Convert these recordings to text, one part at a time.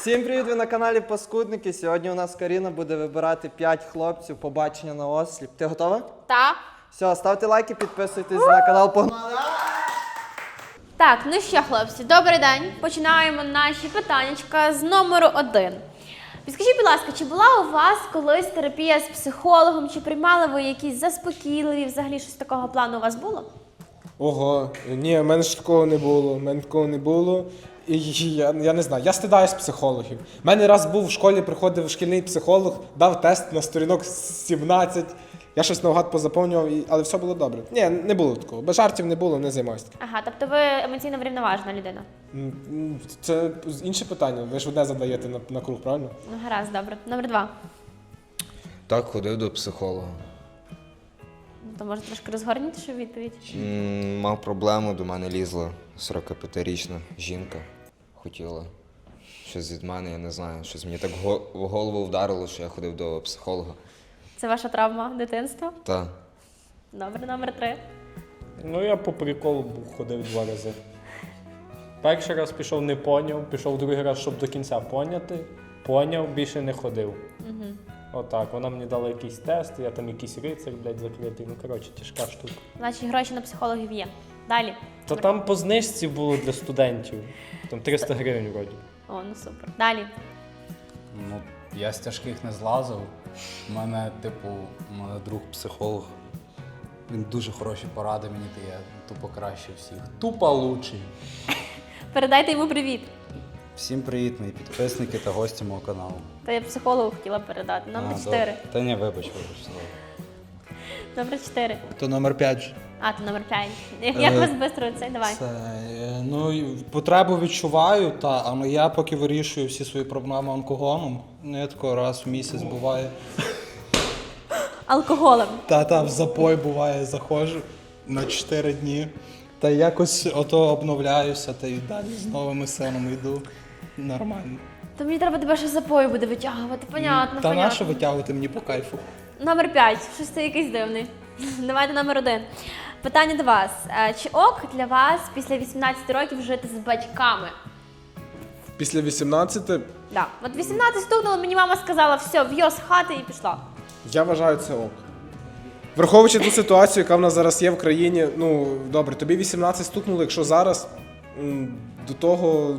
Всім привіт, ви на каналі Паскудники. Сьогодні у нас Каріна буде вибирати 5 хлопців побачення на осліп. Ти готова? Так. Все, ставте лайки, підписуйтесь на канал. Погнали! Так, ну що, хлопці, добрий день. Починаємо наші питаннячка з номеру один. Підскажіть, будь ласка, чи була у вас колись терапія з психологом, чи приймали ви якісь заспокійливі, взагалі щось такого плану у вас було? Ого, ні, в мене ж такого не було. В мене такого не було. Я, я не знаю, я стидаюсь психологів. У мене раз був в школі, приходив шкільний психолог, дав тест на сторінок 17. Я щось наугад позаповнював, і- але все було добре. Ні, не було такого. Без жартів не було, не займаюся. Ага, тобто ви емоційно врівноважена людина. М, м, Це інше питання. Ви ж одне задаєте на, на круг, правильно? Ну, гаразд, добре. Номер два. Так, ходив до психолога. Ну, То може трошки розгорнітішу відповідь. М, Мав проблему, до мене лізла 45-річна жінка. Хотіла щось від мене, я не знаю. Щось мені так в голову вдарило, що я ходив до психолога. Це ваша травма дитинства? Та Добре, номер три. Ну, я по приколу був ходив два рази. Перший раз пішов, не поняв, пішов другий раз, щоб до кінця поняти. Поняв, більше не ходив. Угу. Отак. Вона мені дала якийсь тест, я там якийсь рицар, блядь, закритий. Ну, коротше, тяжка штука. Значить, гроші на психологів є. Далі. Та там по знижці було для студентів. Там 300 гривень вроді. О, ну супер. Далі. Ну, я з тяжких не злазив. У мене, типу, у мене друг психолог. Він дуже хороші поради мені дає, тупо краще всіх. Тупо лучший. Передайте йому привіт. Всім привіт, мої підписники та гості мого каналу. Та я психологу хотіла передати. Номер А, 4. добре. Та ні, вибач, вибач. добре. Номер 4. То номер 5. А, то номер 5. Як Е, вас швидко цей? Давай. Це, е, ну, і потребу відчуваю, та, але я поки вирішую всі свої проблеми онкогоном. Ну, я тако раз в місяць буває. Алкоголем. Та та в запой буває, заходжу на 4 дні. Та якось ото обновляюся та й далі з новими силами йду. Нормально. То мені треба тебе ще з запою буде витягувати. Понятно, та понятно. нащо витягувати мені по кайфу? Номер 5. Щось це якийсь дивний. Давайте номер 1. Питання до вас. Е, Чи ок для вас після 18 років жити з батьками? Після 18 Да. От 18 стукнуло, мені мама сказала, все, в'йо з хати і пішла. я вважаю це ок. Враховуючи ту ситуацію, яка в нас зараз є в країні, ну добре, тобі 18 стукнуло, якщо зараз до того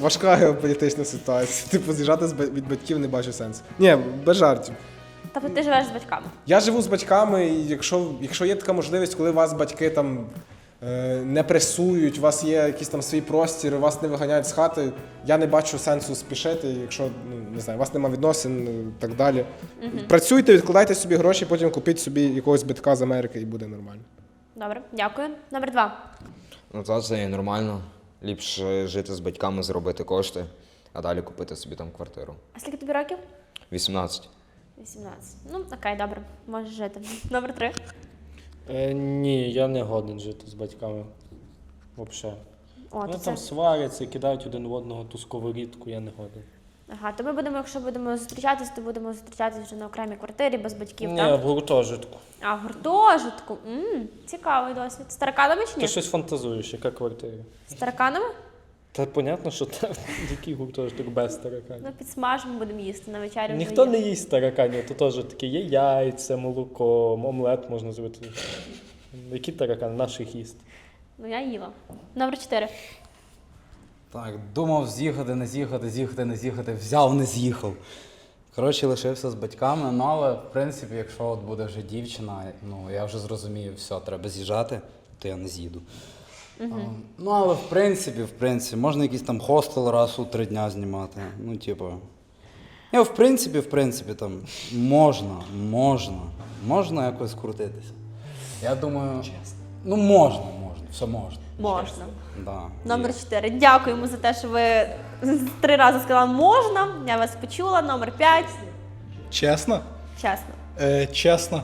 важка геополітична ситуація. Типу, з'їжджати від батьків не бачу сенсу. Ні, без жартів. Тобто ти живеш з батьками. Я живу з батьками, і якщо, якщо є така можливість, коли вас батьки там е, не пресують, у вас є якийсь там свій простір, вас не виганяють з хати, я не бачу сенсу спішити, якщо ну, не знаю, у вас немає відносин і так далі. Працюйте, відкладайте собі гроші, потім купіть собі якогось битка з Америки і буде нормально. Добре, дякую. Номер 2. ну та це є нормально. Ліпше жити з батьками, заробити кошти, а далі купити собі там квартиру. А скільки тобі років? 18. 18. Ну, окей, добре, можеш жити. Номер 3. Е, ні, я не годен жити з батьками. Взагалі. О, Вони то це... там сваряться, кидають один в одного ту сковорідку, я не годен. Ага, то ми будемо, якщо будемо зустрічатись, то будемо зустрічатись вже на окремій квартирі без батьків, Ні, так? в гуртожитку. А в гуртожитку. м цікавий досвід. З тараканами чи ні? Ти щось фантазуєш, яка квартира? З тараканами? Та понятно, що там який гуртожиток без тараканів. Ну, підсмажимо, будемо їсти на вечерю. вже Ніхто є. не їсть тараканів, то теж таке є яйця, молоко, омлет можна зробити. Які таракани? Наших їсти. Ну, я їла. Номер 4. Так, думав з'їхати, не з'їхати, з'їхати, не з'їхати, взяв, не з'їхав. Коротше, лишився з батьками, ну але в принципі, якщо от буде вже дівчина, ну я вже зрозумів, все, треба з'їжджати, то я не з'їду. А, Ну, але в принципі, в принципі, можна якийсь там хостел раз у три дня знімати. Ну, типу. Я, в принципі, в принципі, там можна, можна, можна якось крутитися. Я думаю, Чесно. ну можна, можна, все можна. Можна. Да. Номер 4. Дякуємо за те, що ви три рази сказали можна. Я вас почула. Номер 5. Чесно? Чесно. Е, чесно.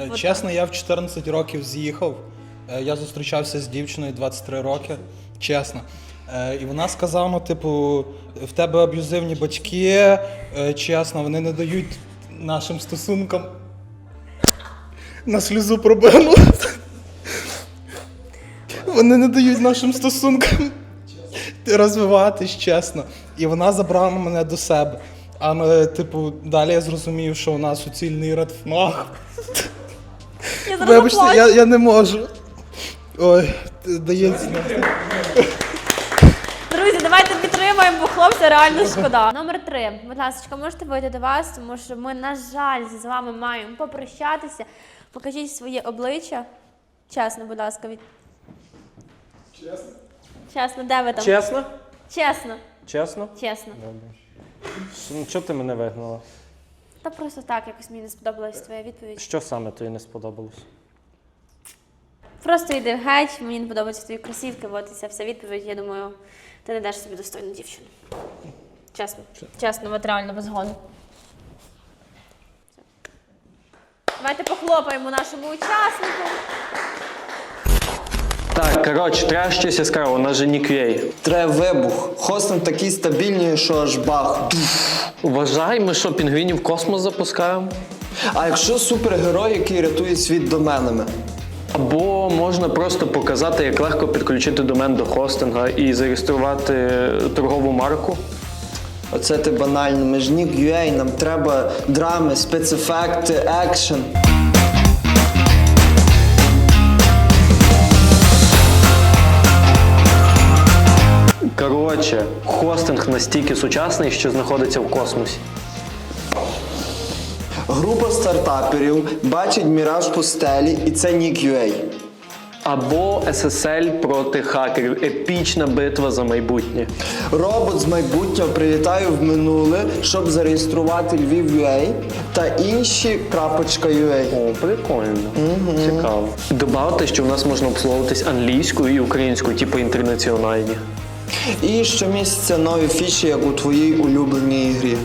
Е, чесно, я в 14 років з'їхав. Е, я зустрічався з дівчиною 23 роки. Чесно. Е, і вона сказала, ну, типу, в тебе аб'юзивні батьки, е, чесно, вони не дають нашим стосункам на сльозу пробину. Вони не дають нашим стосункам розвиватись, чесно. І вона забрала мене до себе. А ну, типу, далі я зрозумів, що у нас суцільний. Я зараз Вибачте, я, я не можу. Ой, дається. Друзі, давайте підтримаємо, бо хлопця реально шкода. Номер три. Будь ласка, можете вийти до вас, тому що ми, на жаль, з вами маємо попрощатися. Покажіть своє обличчя. Чесно, будь ласка, від. Чесно? Чесно, де ви там? Чесно? Чесно, Чесно? чесно. Добре. Ну, чого ти мене вигнала? Та просто так якось мені не сподобалась твоя відповідь. Що саме тобі не сподобалось? Просто йди геть, мені не подобаються твої кросівки, от і ця вся відповідь. Я думаю, ти не даш собі достойну дівчину. Чесно. Чесно, от реально без гону. Давайте похлопаємо нашому учаснику. Так, коротше, треба щось яскраве, у нас же Ніквей. Треба вибух. Хостинг такий стабільний, що аж бах. Вважай, ми що, пінгвінів в космос запускаємо? А якщо супергерой, який рятує світ доменами? Або можна просто показати, як легко підключити домен до хостинга і зареєструвати торгову марку. Оце ти банально. Ми ж нік UA, нам треба драми, спецефекти, екшен. Коротше, хостинг настільки сучасний, що знаходиться в космосі. Група стартаперів бачить міраж пустелі, і це нік UA. Або SSL проти хакерів. Епічна битва за майбутнє. Робот з майбутнього прилітає в минуле, щоб зареєструвати Львів UA та інші крапочка UA. О, прикольно. Цікаво. Добавте, що в нас можна обслуговуватись англійською і українською, типу інтернаціональні. І щомісяця нові фіші, як у твоїй улюбленій ігрі.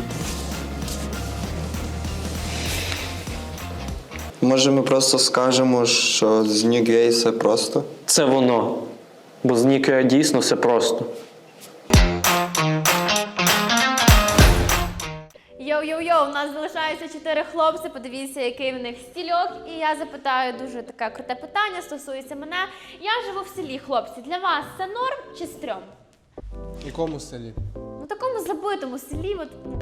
Може, ми просто скажемо, що з UA все просто. Це воно. Бо з Нікея дійсно все просто. Йоу-йоу-йоу, у нас залишається чотири хлопці. Подивіться, який в них стільок. І я запитаю дуже таке круте питання, стосується мене. Я живу в селі, хлопці. Для вас це норм чи стрьом? В якому селі? Ну такому забитому селі, от ну,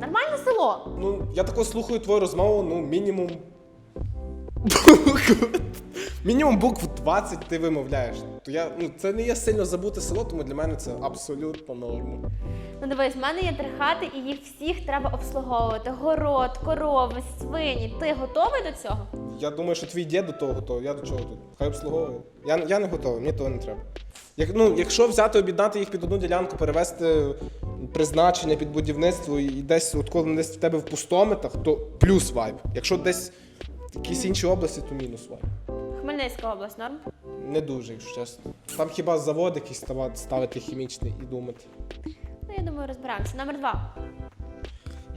нормальне село. Ну, я тако слухаю твою розмову, ну, мінімум. Мінімум букв 20 ти вимовляєш. То я, ну, це не є сильно забуте село, тому для мене це абсолютно норма. Ну дивись, в мене є три хати, і їх всіх треба обслуговувати. Город, корови, свині. Ти готовий до цього? Я думаю, що твій дід до того готовий. Я до чого тут? Хай обслуговує. Я, я не готовий, мені того не треба. Як, ну, якщо взяти, об'єднати їх під одну ділянку, перевести призначення під будівництво і десь, от коли десь в тебе в пустометах, то плюс вайб. Якщо десь в якійсь іншій області, то мінус вайб. Хмельницька область, норм? Не дуже, якщо чесно. Там хіба завод якийсь става- ставити хімічний і думати. Ну я думаю, розберемося. Номер два.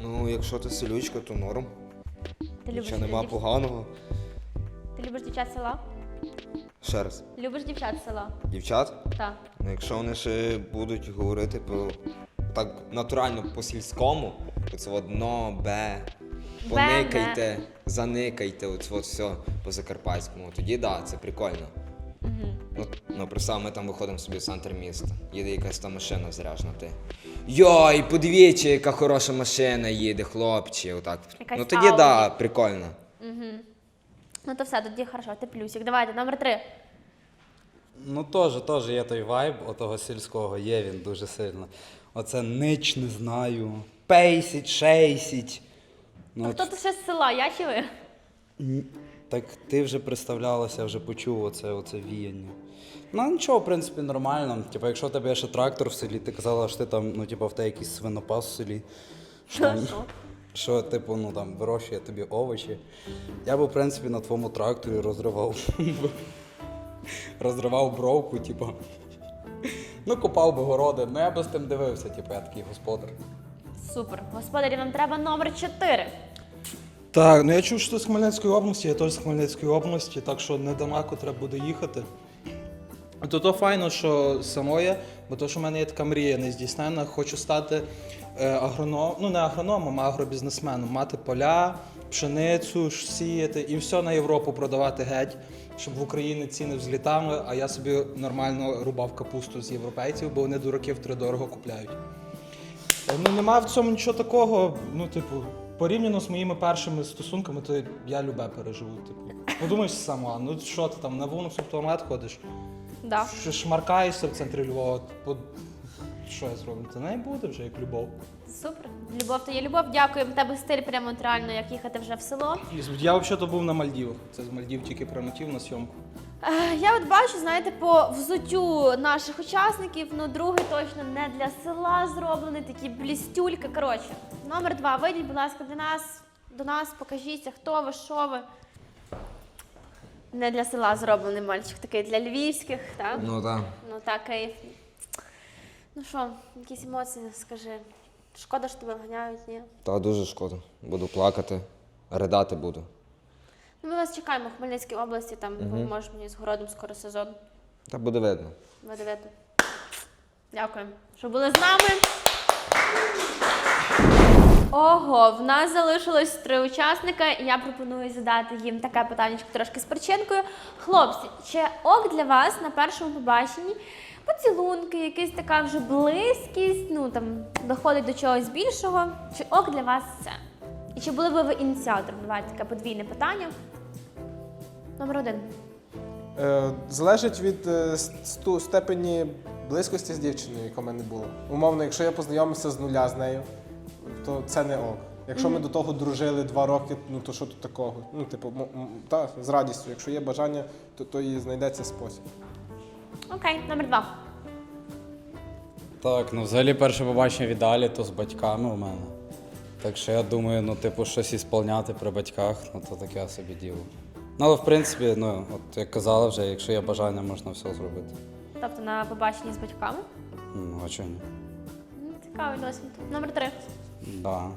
Ну, якщо ти селючка, то норм. Ти любиш Нічого нема дів- поганого. Ти любиш дівчат села? Ще раз. Любиш дівчат села? Дівчат, Так. ну якщо вони ще будуть говорити по так натурально по-сільському, то це одно, бе, поникайте, заникайте, от, от все по-закарпатському. Тоді да, це прикольно. Ну, ну, представ, ми там виходимо собі в центр міста. Їде якась там машина заряжена, ти. Йой, подивіться, яка хороша машина їде, хлопці. Отак. Якась ну тоді да, Ауді. прикольно. Ну то все, тоді хорошо, ти плюсик. Давайте, номер три. Ну, теж, теж є той вайб отого сільського, є він дуже сильно. Оце нич не знаю. Пейсіть, шейсіть. Ну, от Хто тут ще з села, я чи ви? Так ти вже представлялася, вже почув оце, оце віяння. Ну нічого, в принципі, нормально. Типу, якщо в тебе є ще трактор в селі, ти казала, що ти там, ну, типу, в тебе якийсь свинопас в селі. Що, там- що типу, ну там вирощує тобі овочі. Я би, в принципі, на твоєму тракторі розривав. розривав бровку, типу. Ну, копав би городи. Ну я би з тим дивився, типу, я такий господар. Супер. Господарі, нам треба номер чотири. Так, ну я чув, що ти з Хмельницької області, я теж з Хмельницької області, так що не далеко треба буде їхати. То то файно, що самоє, бо то, що в мене є така мрія нездійсненна, хочу стати е, агрономом, ну не агрономом, а агробізнесменом, мати поля, пшеницю сіяти і все на Європу продавати геть, щоб в Україні ціни взлітали, а я собі нормально рубав капусту з європейців, бо вони дураки втридорого купляють. Е, Ну нема в цьому нічого такого. Ну, типу, порівняно з моїми першими стосунками, то я любе переживу. Типу, подумаєш сама, ну що ти там на вулицю в туалет ходиш, Да. Ш- шмаркаєшся в центрі Львова. по- Що я зроблю? Це не буде вже як любов. Супер. Любов то є любов. Дякуємо. В тебе стиль прямо от реально, як їхати вже в село. Я взагалі то був на Мальдівах. Це з Мальдів тільки прилетів на зйомку. Е, Я от бачу, знаєте, по взуттю наших учасників, ну другий точно не для села зроблений, такі блістюльки. Коротше, номер два. Вийдіть, будь ласка, для нас, до нас, покажіться, хто ви, що ви. Не для села зроблений мальчик, такий для львівських, так? Ну так. Ну так, кайф. Ну що, якісь емоції, скажи. Шкода, що тебе вганяють, ні? Та дуже шкода. Буду плакати, ридати буду. Ну, ми вас чекаємо в Хмельницькій області, там може мені з городом скоро сезон. Та буде видно. Буде видно. Дякуємо, що були з нами. Ого, в нас залишилось три учасника, і я пропоную задати їм таке питання трошки з причинкою. Хлопці, чи ок для вас на першому побаченні поцілунки, якась така вже близькість, ну там доходить до чогось більшого? Чи ок для вас це? І чи були би ви ініціатором? Давайте таке подвійне питання. Номер один. Е, залежить від е, сту- степені близькості з дівчиною, яка в мене була. Умовно, якщо я познайомився з нуля з нею, то це не ок. Якщо ми до того дружили два роки, ну то що тут такого? Ну, типу, м- м- та, з радістю. Якщо є бажання, то, то і знайдеться спосіб. Окей, номер два. Так, ну взагалі перше побачення в ідеалі, то з батьками у мене. Так що я думаю, ну, типу, щось ісполняти при батьках, ну то таке собі діло. Ну, але в принципі, ну, от як казали вже, якщо є бажання, можна все зробити. Тобто на побаченні з батьками. Ну, а чого ні? Ну, Цікавий досвід. Номер три. Да.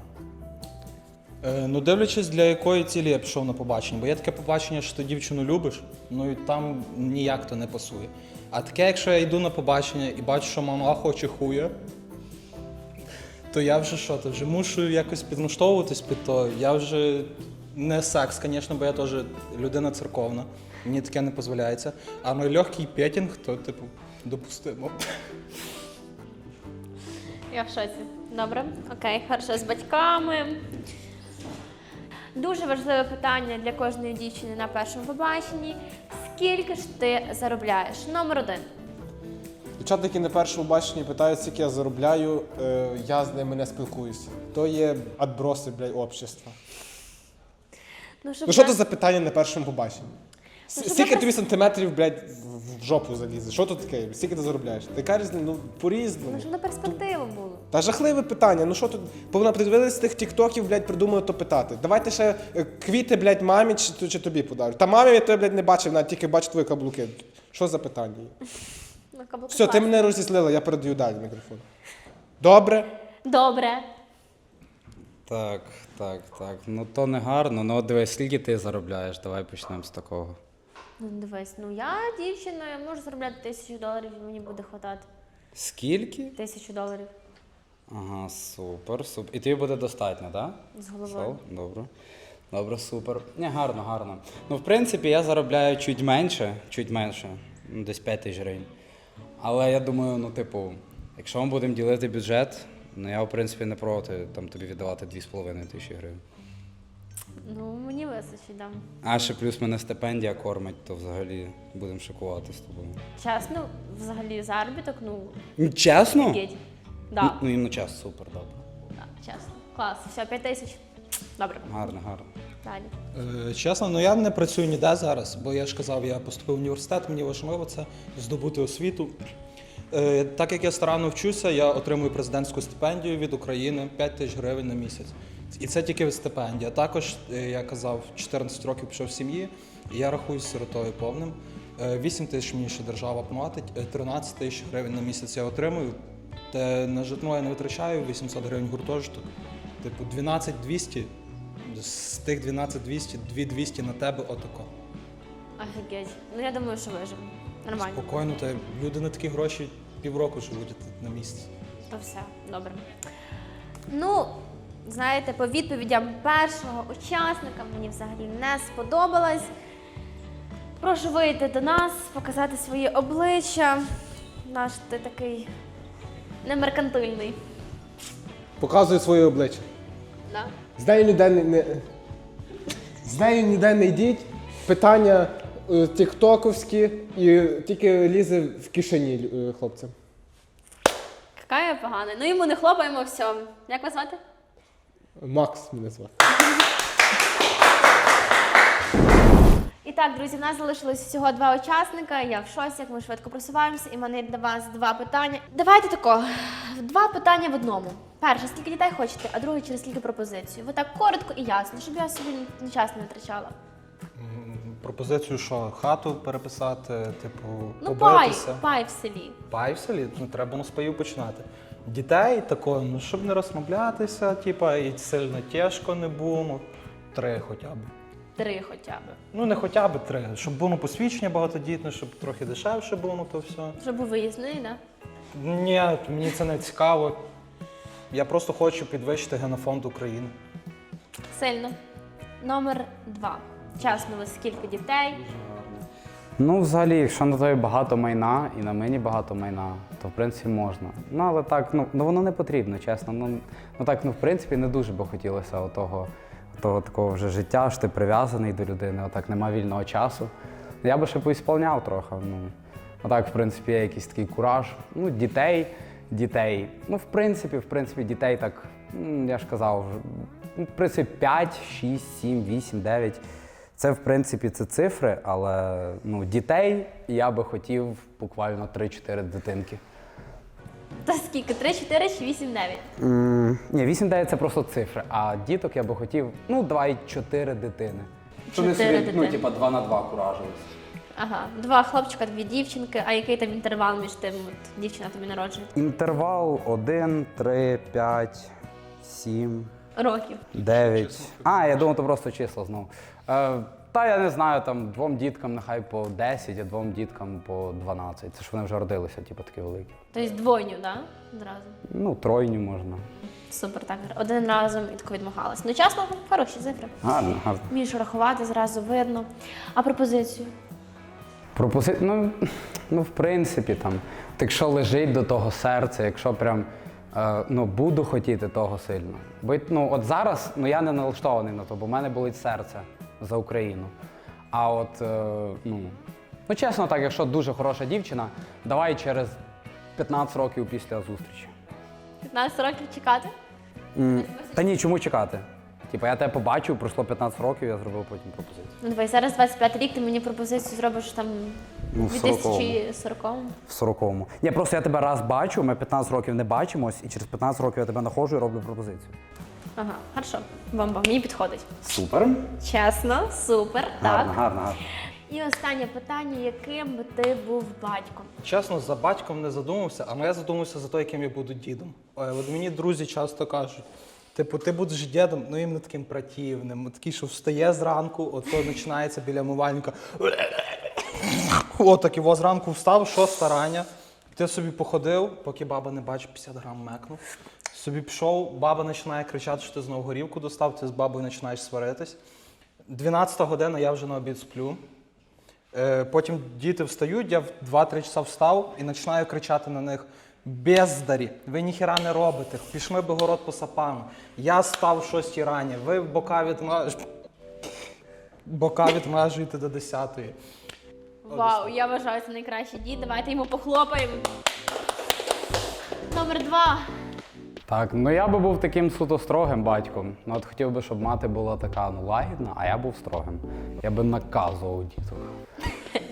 Е, ну, дивлячись, для якої цілі я пішов на побачення. Бо є таке побачення, що ти дівчину любиш, ну і там ніяк то не пасує. А таке, якщо я йду на побачення і бачу, що мама хоче хуя, то я вже що, то вже мушу якось підлаштовуватись під то. Я вже не секс, звісно, бо я теж людина церковна. Мені таке не дозволяється. А ну легкий петінг, то, типу, допустимо. Я в шоці. Добре, окей, хорошо, з батьками. Дуже важливе питання для кожної дівчини на першому побаченні. Скільки ж ти заробляєш? Номер один. Які на першому баченні питають, скільки я заробляю, е, я з ними не спілкуюся. То є отброси, блядь, общества. Ну, щоб Ну що це за питання на першому побаченні? Ну, Скільки тобі сантиметрів, блядь, в- жопу залізе? Що тут таке? Скільки ти заробляєш? Яка різниця? Ну, по-різному. Ну, щоб на перспективу було. Та жахливе питання. Ну що тут? Повинна подивилися тих тіктоків, блядь, придумали то питати. Давайте ще е, квіти, блядь, мамі чи, чи тобі подарю. Та мамі я тебе, блядь, не бачив, навіть тільки бачу твої каблуки. Що за питання? На каблуку Все, ти класно. мене розізлила, я передаю далі мікрофон. Добре? Добре. Так, так, так. Ну то не гарно. Ну от дивись, скільки ти заробляєш? Давай почнемо з такого. Ну, дивись, ну я дівчина, я можу заробляти тисячу доларів, і мені буде хватати. Скільки? Тисячу доларів Ага, супер, супер. І тобі буде достатньо, так? з головою. Що? Добре. Добре, супер. Ні, гарно, гарно. Ну, в принципі, я заробляю чуть менше, чуть менше, ну, десь 5 тисяч гривень. Але я думаю, ну, типу, якщо ми будемо ділити бюджет, ну я в принципі не проти там тобі віддавати 2,5 тисячі гривень. Ну, мені вистачить, да. А ще плюс мене стипендія кормить, то взагалі будемо шокувати з тобою. Чесно, взагалі заробіток, ну, Чесно? геть. Да. Ну, ну і на час, супер, добре. да, чесно. Клас. Все, п'ять тисяч. Добре, Гарно, гарно. Далі. Е, Чесно, ну я не працюю ніде зараз, бо я ж казав, я поступив в університет, мені важливо це здобути освіту. Е, Так як я старанно вчуся, я отримую президентську стипендію від України 5 тисяч гривень на місяць. І це тільки стипендія. Також, е, я казав, 14 років пішов в сім'ї, і я рахуюсь сиротою повним. Е, 8 тисяч мені ще держава платить, е, 13 тисяч гривень на місяць я отримую. Те на житло я не витрачаю, 800 гривень гуртожиток. Типу 12 200 з тих 12 200, 2 200 на тебе отако. Офігеть. Ну я думаю, що виживемо. Нормально. Спокійно, та люди на такі гроші півроку живуть на місці. То все, добре. Ну, знаєте, по відповідям першого учасника мені взагалі не сподобалось. Прошу вийти до нас, показати своє обличчя. Наш ти такий немеркантильний. Показує своє обличчя. Да? З нею ніде не, не з нею ніде не йдіть. Питання е, тіктоковські і тільки лізе в кишені е, хлопцям. Яка я погана. Ну йому не хлопаємо всьому. Як вас звати? Макс мене звати. Так, друзі, в нас залишилось всього два учасника. Я в шоці, як ми швидко просуваємося, і в мене для вас два питання. Давайте тако. Два питання в одному. Перше, скільки дітей хочете, а друге, через скільки пропозицій. Ви так коротко і ясно, щоб я собі ні час не витрачала. Пропозицію, що хату переписати, типу, Ну, пай, побитися. пай в селі. Пай в селі, ну треба ну, з паїв починати. Дітей такого, ну щоб не розслаблятися, типа, і сильно тяжко не було. ну, Три хоча б. Три хоча б. Ну не хоча б три. Щоб було посвідчення багатодітне, щоб трохи дешевше було, ну, то все. Щоб був виїзний, да? Ні, мені це не цікаво. Я просто хочу підвищити генофонд України. Сильно. Номер два. Чесно, ви скільки дітей? Ну, взагалі, якщо на тобі багато майна і на мені багато майна, то в принципі можна. Ну, але так, ну, ну воно не потрібно, чесно. Ну, ну так, ну в принципі, не дуже би хотілося отого, того такого вже життя, що ти прив'язаний до людини, отак нема вільного часу. Я би ще поісполняв трохи. Ну, отак, в принципі, є якийсь такий кураж. Ну, дітей, дітей. Ну, в принципі, в принципі, дітей так, я ж казав, ну, в принципі, 5, 6, 7, 8, 9. Це, в принципі, це цифри, але ну, дітей я би хотів буквально 3-4 дитинки. Та скільки? Три, чотири чи вісім, дев'ять? Mm, ні, 8-9 це просто цифри, а діток я би хотів, ну, давай 4 дитини. Щоб вони Чотири собі, дитини. ну, типа 2 на 2 куражились. Ага, два хлопчика, дві дівчинки. А який там інтервал між тим, от дівчина тобі народжує? Інтервал 1, 3, 5, 7, Років. 9. А, я думав, то просто числа знову. Е, та я не знаю, там двом діткам нехай по 10, а двом діткам по 12. Це ж вони вже родилися, типу, такі великі. Тобто двойню, да? Одразу. Ну, тройню можна. Супер, так. Один разом і тако відмахалась. Ну, чесно, хороші цифри. Гарно, гарно. Вмієш рахувати, зразу видно. А пропозицію? Пропози... Ну, ну, в принципі, там, от якщо лежить до того серця, якщо прям е, ну, буду хотіти того сильно. Бо ну, от зараз ну, я не налаштований на то, бо в мене болить серце за Україну. А от, е, ну, ну, чесно так, якщо дуже хороша дівчина, давай через 15 років після зустрічі. 15 років чекати? М, Та ні, чому чекати? Типа я тебе побачив, пройшло 15 років, я зробив потім пропозицію. Ну, давай, зараз 25 рік, ти мені пропозицію зробиш там Ну, в 2040-му. В 40-му. Ні, просто я тебе раз бачу, ми 15 років не бачимось, і через 15 років я тебе знаходжу і роблю пропозицію. Ага, хорошо. Бомба, мені підходить. Супер. Чесно, супер. Гарно, так. гарно, гарно. І останнє питання: яким би ти був батьком? Чесно, за батьком не задумався, а я задумався за те, яким я буду дідом. Е, От мені друзі часто кажуть. Типу, ти будеш дідом, ну іменно таким противним, такий, що встає зранку, от то починається біля мувальника. От так його зранку встав, що старання. Ти собі походив, поки баба не бачить, 50 грам мекнув. Собі пішов, баба починає кричати, що ти знову горівку достав, ти з бабою починаєш сваритись. 12 година я вже на обід сплю. Е, Потім діти встають, я в 2-3 часа встав і починаю кричати на них: бездарі, ви ніхіра не робите, пішли би город по сапану. Я став в 6 рані, ви бока відмаж... бока відмежуєте до 10-ї. Вау, я вважаю, це найкращий дід. Давайте йому похлопаємо. Номер два. Так, ну я би був таким суто строгим батьком. Ну от хотів би, щоб мати була така ну, лагідна, а я був строгим. Я би наказував діток.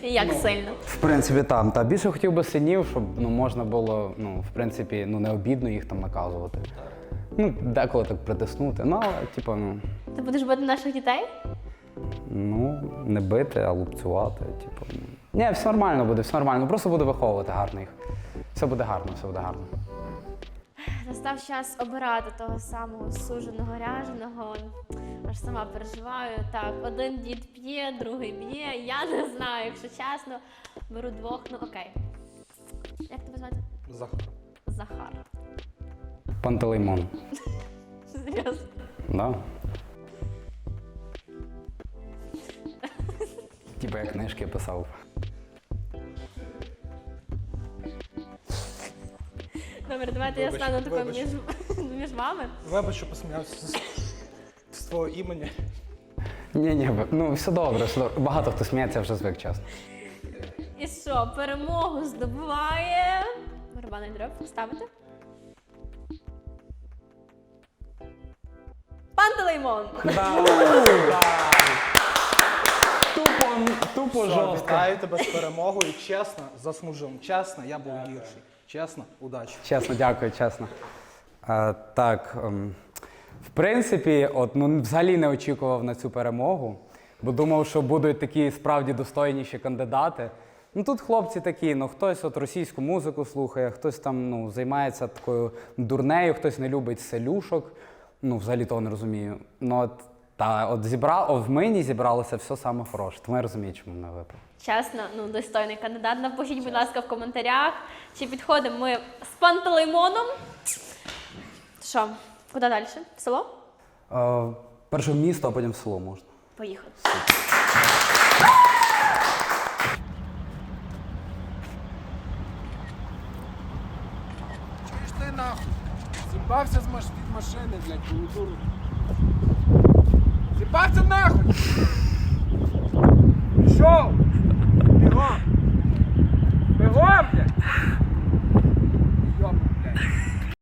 Як сильно. В принципі, там. Та більше хотів би синів, щоб ну, можна було, ну, в принципі, ну, не обідно їх там наказувати. Ну, деколи так притиснути. Ну, але, типу, ну, Ти будеш бити наших дітей? ну, не бити, а лупцювати. Типу. ну. Ні, все нормально буде, все нормально. Просто буду виховувати гарно їх. Все буде гарно, все буде гарно. Настав час обирати того самого суженого ряженого. Аж сама переживаю. Так, один дід п'є, другий б'є. Я не знаю, якщо чесно. Беру двох, ну окей. Як тебе звати? Захар. Захар. Пантелеймон. Серйозно. Да. Типа я книжки писав. Добре, давайте я Вибач, стану такою вибач. між, між вами. Вибач, що посміявся з, з твого імені. Ні, ні, ну все добре, все добре. Багато хто сміється, я вже звик чесно. І що, перемогу здобуває. Барабанний дроб ставите? Пантелеймон! Тупо, тупо Вітаю тебе з перемогою. Чесно, заслужив. Чесно, я був гірший. Чесно, удачі. Чесно, дякую, чесно. А, так, ем, в принципі, от, ну, взагалі не очікував на цю перемогу, бо думав, що будуть такі справді достойніші кандидати. Ну тут хлопці такі, ну хтось от російську музику слухає, хтось там ну, займається такою дурнею, хтось не любить селюшок. Ну, взагалі того не розумію. Ну, от, та, от зібра... о, в мені зібралося все саме хороше, тому я розумію, чому мене вибрав. Чесно, ну достойний кандидат. Напишіть, будь ласка, в коментарях, чи підходимо ми з пантелеймоном. Що, куди далі? В село? Е, перше в місто, а потім в село можна. Поїхали. Чуєш ти нахуй? Зібався з маш... від машини, блядь, полудуру. Зібався нахуй! Пішов! Бігом! Бігом, блядь! Йоп, блядь!